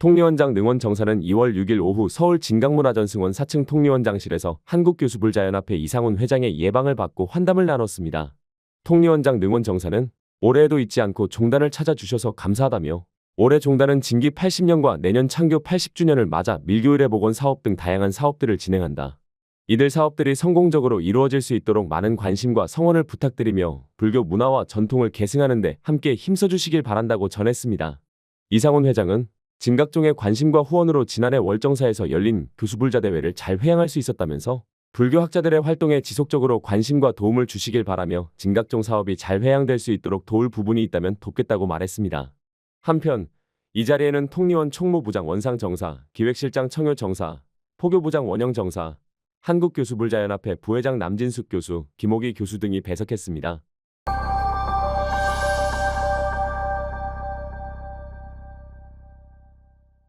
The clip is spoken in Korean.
통리원장 능원 정사는 2월 6일 오후 서울 진강문화전승원 4층 통리원장실에서 한국교수불자연합회 이상훈 회장의 예방을 받고 환담을 나눴습니다. 통리원장 능원 정사는 올해에도 잊지 않고 종단을 찾아주셔서 감사하다며 올해 종단은 진기 80년과 내년 창교 80주년을 맞아 밀교일의 복원 사업 등 다양한 사업들을 진행한다. 이들 사업들이 성공적으로 이루어질 수 있도록 많은 관심과 성원을 부탁드리며 불교 문화와 전통을 계승하는 데 함께 힘써주시길 바란다고 전했습니다. 이상훈 회장은 진각종의 관심과 후원으로 지난해 월정사에서 열린 교수불자 대회를 잘 회양할 수 있었다면서 불교 학자들의 활동에 지속적으로 관심과 도움을 주시길 바라며 진각종 사업이 잘 회양될 수 있도록 도울 부분이 있다면 돕겠다고 말했습니다. 한편 이 자리에는 통리원 총무부장 원상정사, 기획실장 청효정사, 포교부장 원영정사, 한국교수불자연합회 부회장 남진숙 교수, 김옥희 교수 등이 배석했습니다.